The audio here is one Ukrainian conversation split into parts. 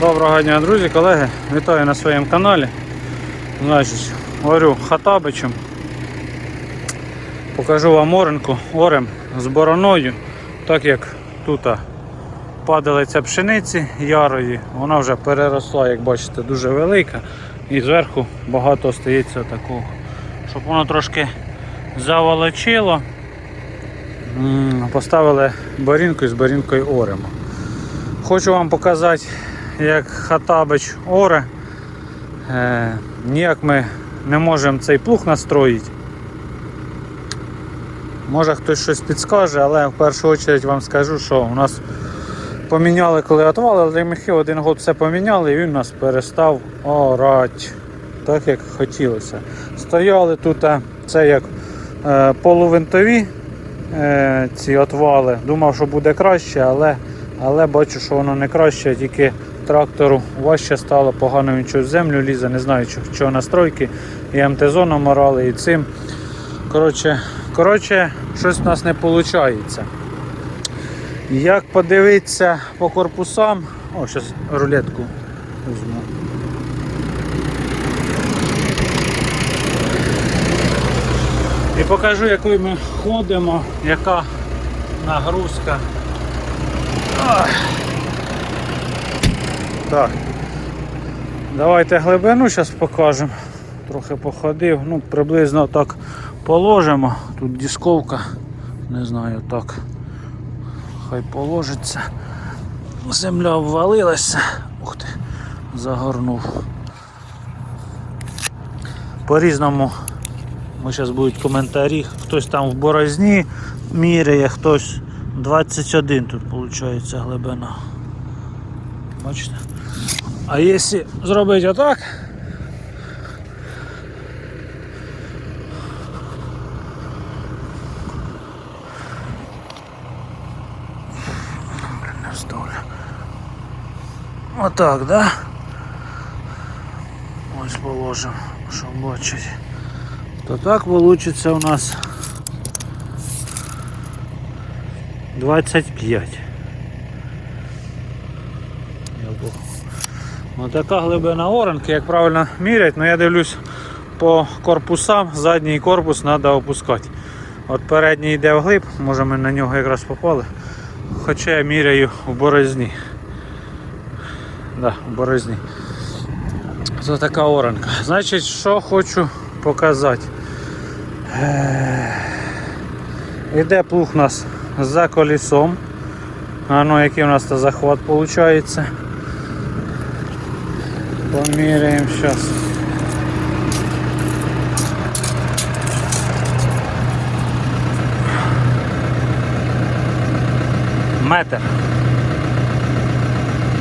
Доброго дня, друзі, колеги. Вітаю на своєму каналі. Значить, орю хатабичем. Покажу вам оренку орем з бороною, так як тут падалиця пшениці ярої, вона вже переросла, як бачите, дуже велика. І зверху багато остається такого. Щоб воно трошки заволочило, поставили борінку і з борінкою оремо. Хочу вам показати, як Хатабич оре. Е, ніяк ми не можемо цей плуг настроїти. Може хтось щось підскаже, але в першу чергу вам скажу, що у нас поміняли, коли отвали реміхи, один год все поміняли і він нас перестав орати. Так як хотілося. Стояли тут, це як е, полувинтові е, ці отвали. Думав, що буде краще, але, але бачу, що воно не краще, тільки трактору важче стало, погано він щось в землю лізе, не знаю чого, настройки. І МТЗ наморали, і цим. Коротше, коротше, щось у нас не виходить. Як подивитися по корпусам, о, зараз рулетку візьму. І покажу, якою ми ходимо, яка нагрузка. Ах. Так. Давайте глибину зараз покажемо. Трохи походив, ну приблизно так положимо. Тут дисковка, не знаю так. Хай положиться. Земля обвалилася. Ух ти, загорнув. По-різному ми зараз будуть коментарі. Хтось там в борозні міряє, хтось 21 тут виходить глибина. Бачите? А якщо зробити отак, Блін, не вставлю. Отак, да? Ось положимо, щоб бачити. То так вийде у нас 25. Ось така глибина оранки, як правильно мірять, але я дивлюсь по корпусам, задній корпус треба опускати. От передній йде вглиб, може ми на нього якраз попали. Хоча я міряю в борозні. Да, в борозні. Це така оранка. Значить, що хочу показати. Е, Іде плуг у нас за колесом. А ну який у нас то захват виходить. Поміряємо зараз. Метр.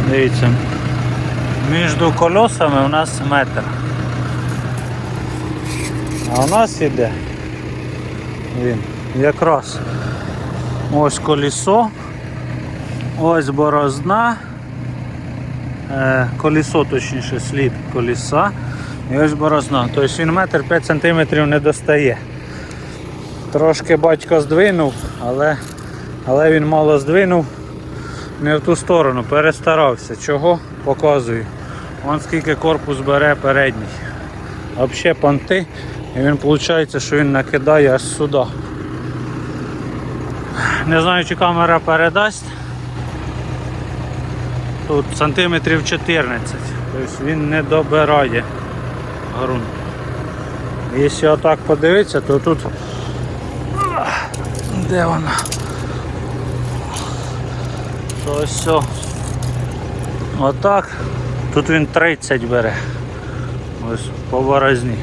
Дивіться. Між колесами у нас метр. А у нас іде він якраз ось колесо, ось борозна, е, колесо точніше слід колеса і ось борозна. Тобто він метр 5 сантиметрів не достає. Трошки батько здвинув, але, але він мало здвинув не в ту сторону, перестарався. Чого? Показую. Вон скільки корпус бере передній. Взагалі понти. І він виходить, що він накидає аж сюди. Не знаю, чи камера передасть. Тут сантиметрів 14. Тобто він не добирає ґрунт. Якщо отак подивитися, то тут де вона? То все. Отак. Тут він 30 бере. Ось по борозні.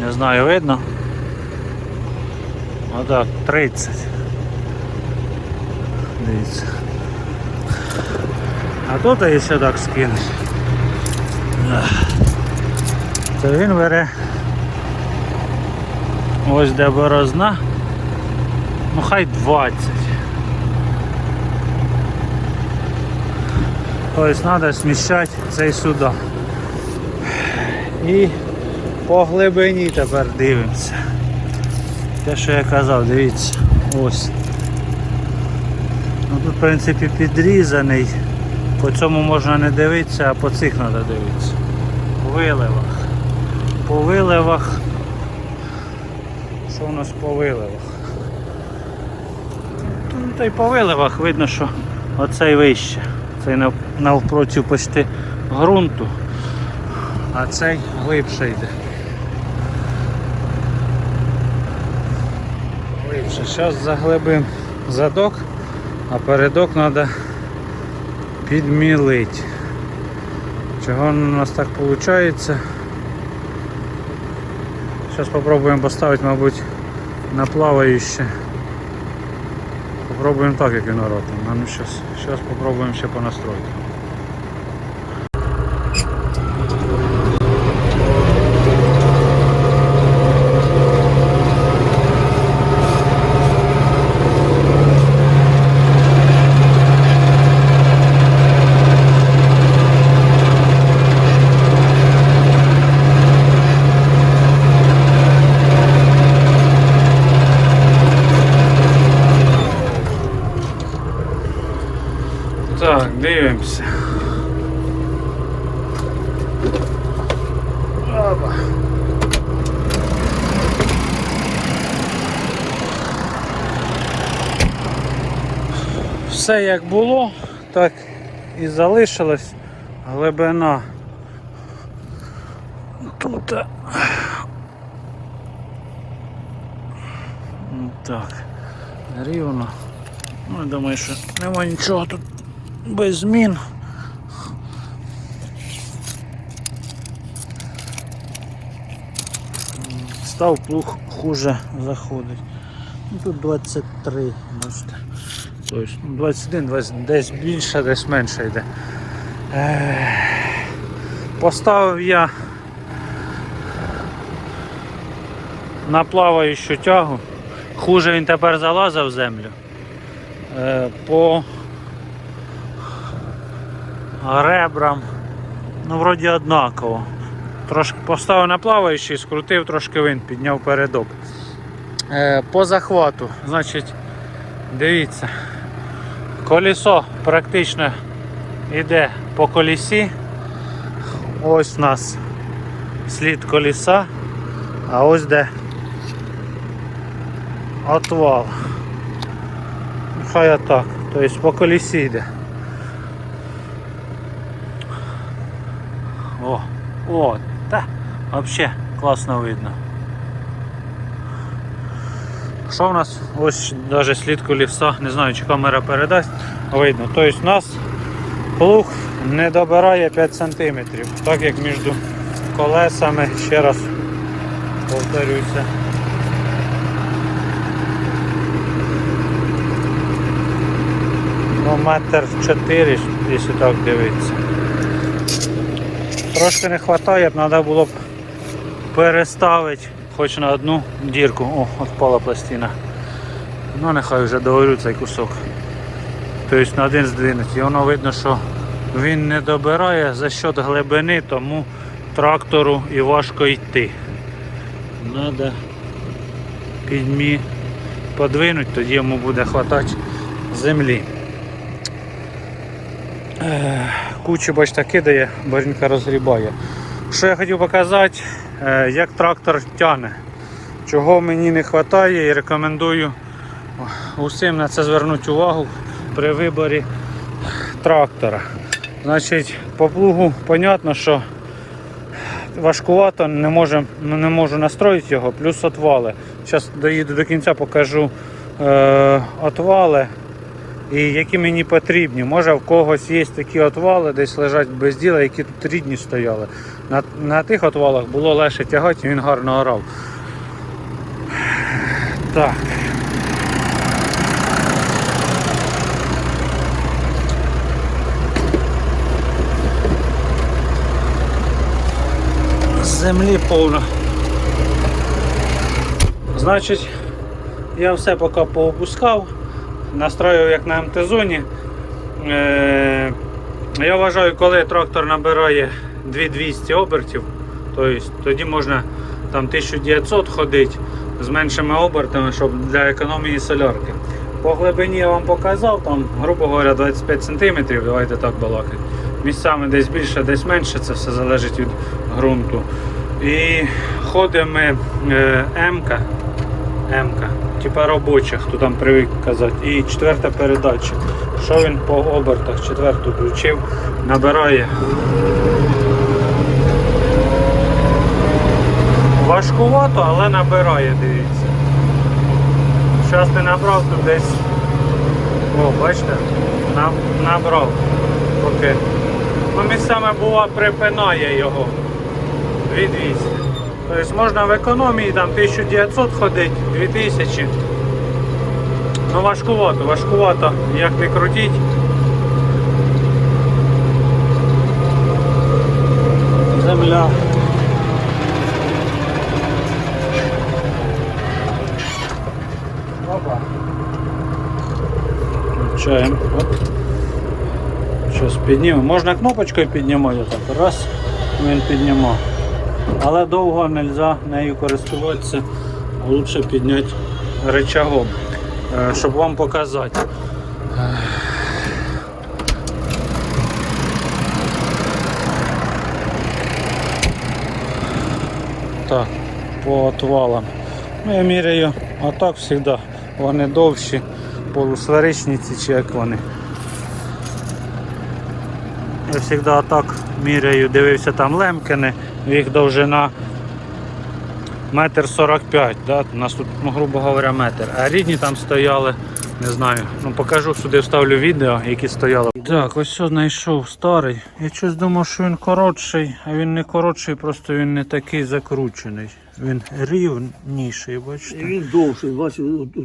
Не знаю, видно. Отак, 30. Дивіться. А тут якщо так скинуть, то він бере ось де борозна, ну хай 20. Тобто треба сміщати цей сюди. І по глибині тепер дивимося. Те, що я казав, дивіться, ось. Ну тут в принципі підрізаний. По цьому можна не дивитися, а по цих треба дивитися. По виливах. По виливах. Що у нас по виливах? Ну, та й по виливах видно, що оцей вище. Цей нав- навпроти почти ґрунту, а цей глибше йде. Глибше. Зараз заглибимо задок, а передок треба підмілити. Чого у нас так виходить? Зараз спробуємо поставити, мабуть, на плавающе. Попробуємо так, як він робить. Зараз, спробуємо ще понастроїти. Дивимося. Опа. Все як було, так і залишилось. Глибина тут. Так, рівно. Ну, я думаю, що нема нічого тут без змін. Став плуг хуже заходить. Ну, тут 23, бачите. Тобто, ну, 21, 20, десь більше, десь менше йде. Поставив я на плаваючу тягу. Хуже він тепер залазив в землю. Е, По ребрам, ну вроді однаково. Трошки поставив на плаваючий, скрутив трошки винт, підняв передок. Е, по захвату, значить, дивіться, колесо практично йде по колісі. Ось у нас слід коліса, а ось де отвал. Хай отак, тобто по колісі йде. О, та, вообще класно видно. Що в нас? Ось навіть слід коліса, не знаю чи камера передасть, видно. Тобто у нас плуг не добирає 5 см, так як між колесами, ще раз повторюся. Ну, метр 4, якщо так дивитися. Трошки не вистачає, треба було б переставити хоч на одну дірку. О, відпала пластина. Ну нехай вже договорю цей кусок. Тобто на один здвинуть. І воно видно, що він не добирає за счет глибини, тому трактору і важко йти. Треба підмі подвинути, тоді йому буде хватати землі. Кучу бачите, кидає, барінка розгрібає. Що я хотів показати, е, як трактор тягне. Чого мені не вистачає і рекомендую усім на це звернути увагу при виборі трактора. Значить, по плугу понятно, що важкувато, не, можем, не можу настроїти його, плюс отвали. Зараз доїду до кінця, покажу е, отвали і які мені потрібні. Може в когось є такі отвали, десь лежать без діла, які тут рідні стояли. На, на тих отвалах було легше тягати, і він гарно орав. Так. Землі повно. Значить, я все поки поопускав настраював як на МТ-зоні. Е, я вважаю, коли трактор набирає 2200 обертів, тобто тоді можна там 1900 ходити з меншими обертами, щоб для економії солярки. По глибині я вам показав, там, грубо говоря, 25 см, давайте так балакати. Місцями десь більше, десь менше, це все залежить від ґрунту. І ходимо е, М-ка, М-ка, типа робочих, хто там привик казати. І четверта передача. Що він по обертах четверту включив, набирає. Важкувато, але набирає, дивіться. Зараз не набрав тут десь. О, бачите? На- Набрав. Поки. Ну, місцями бува припинає його. 2200. Тобто можна в економії там 1900 ходить, 2000. Ну важкувато, важкувато, як не крутіть. Земля. Опа. Включаємо. Оп. Щось піднімемо. Можна кнопочкою піднімати так. Раз, він піднімав. Але довго не можна нею користуватися, лучше підняти рычагом, е, щоб вам показати. Так, по отвалам. Ну, я міряю, а так завжди. Вони довші, полусферичні ці чи як вони. Я завжди отак міряю, дивився там лемкини, їх довжина метр сорок п'ять, у нас тут, ну, грубо говоря, метр. А рідні там стояли, не знаю. Ну покажу сюди, вставлю відео, які стояли. Так, ось все знайшов старий. Я щось думав, що він коротший, а він не коротший, просто він не такий закручений. Він рівніший, бачите. І він довший, от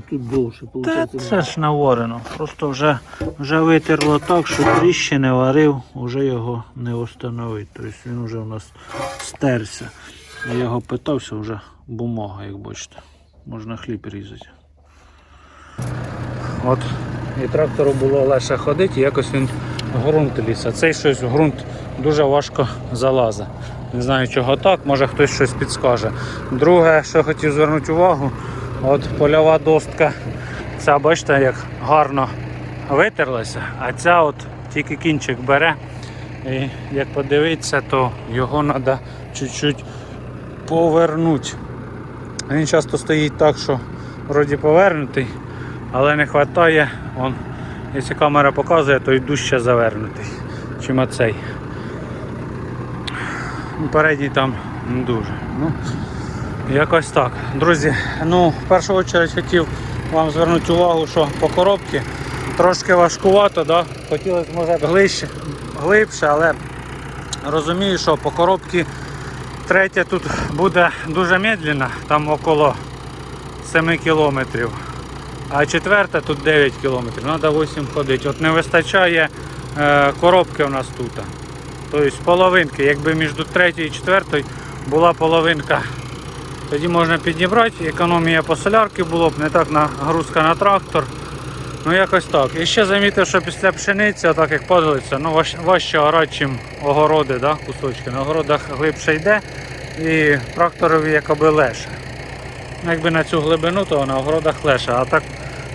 тут довше, Та це ж наворено. Просто вже, вже витерло так, що тріщини варив, вже його не встановить. Тобто він вже у нас стерся. Я його питався, вже бумага, як бачите. Можна хліб різати. От. І трактору було легше ходити, якось він ґрунт ліз. А цей щось ґрунт дуже важко залазить. Не знаю чого так, може хтось щось підскаже. Друге, що хотів звернути увагу, от польова достка. Ця, бачите, як гарно витерлася, а ця от тільки кінчик бере. І як подивитися, то його треба чуть-чуть повернути. Він часто стоїть так, що вроді повернутий, але не вистачає. Он, якщо камера показує, то й дужче завернутий, чим оцей. Передній там не дуже. Ну, якось так. Друзі, ну, в першу чергу хотів вам звернути увагу, що по коробці трошки важкувато, да? хотілося може глибше, глибше, але розумію, що по коробці третя тут буде дуже медленна, там около 7 кілометрів. А четверта тут 9 кілометрів, треба 8 ходити. От не вистачає е, коробки у нас тут. Тобто половинки, якби між третьою і четвертою була половинка, тоді можна підібрати, економія по солярки було б, не так нагрузка на трактор. Ну якось так. І ще замітив, що після пшениці, отак як падалиться, ну важче орати, чим огороди, да, кусочки. На огородах глибше йде і тракторові якоби легше. Ну, Якби на цю глибину, то на огородах легше. А так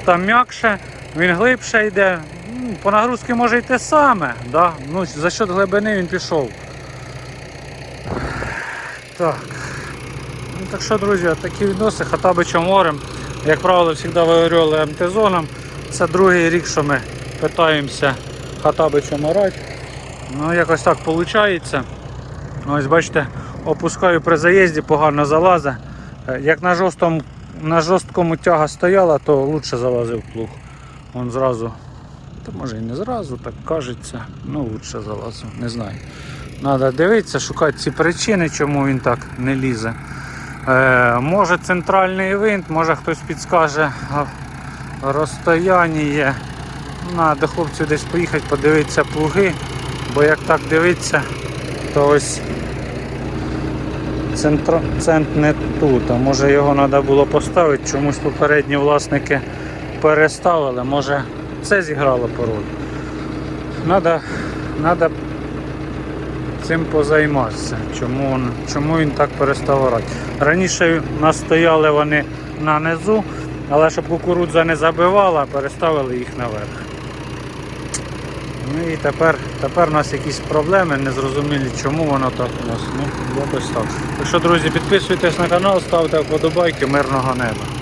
там м'якше, він глибше йде. Ну, По нагрузці може й те саме. Да? Ну, за счет глибини він пішов. Так. Ну, так що, друзі, такі відноси хатабичем морем. Як правило, завжди виорювали МТ-зоном. Це другий рік, що ми питаємося хатабичем орати. Ну, якось так виходить. Ось бачите, опускаю при заїзді, погано залазить. Як на жорсткому, на жорсткому тяга стояла, то краще залазив плуг. Вон зразу, та може і не зразу, так кажеться, ну краще залазив, не знаю. Треба дивитися, шукати ці причини, чому він так не лізе. Е, може центральний винт, може хтось підскаже розстояння. Треба до десь поїхати, подивитися плуги, бо як так дивитися, то ось центр, цент не тут. А може його треба було поставити, чомусь попередні власники переставили, може це зіграло по роль. Треба, треба цим позайматися, чому, він- чому він так перестав орати. Раніше у нас стояли вони на низу, Але щоб кукурудза не забивала, переставили їх наверх. Ну і тепер, тепер у нас якісь проблеми, незрозумілі, чому воно так у нас. Ну, якось так. Що, друзі, підписуйтесь на канал, ставте вподобайки, мирного неба.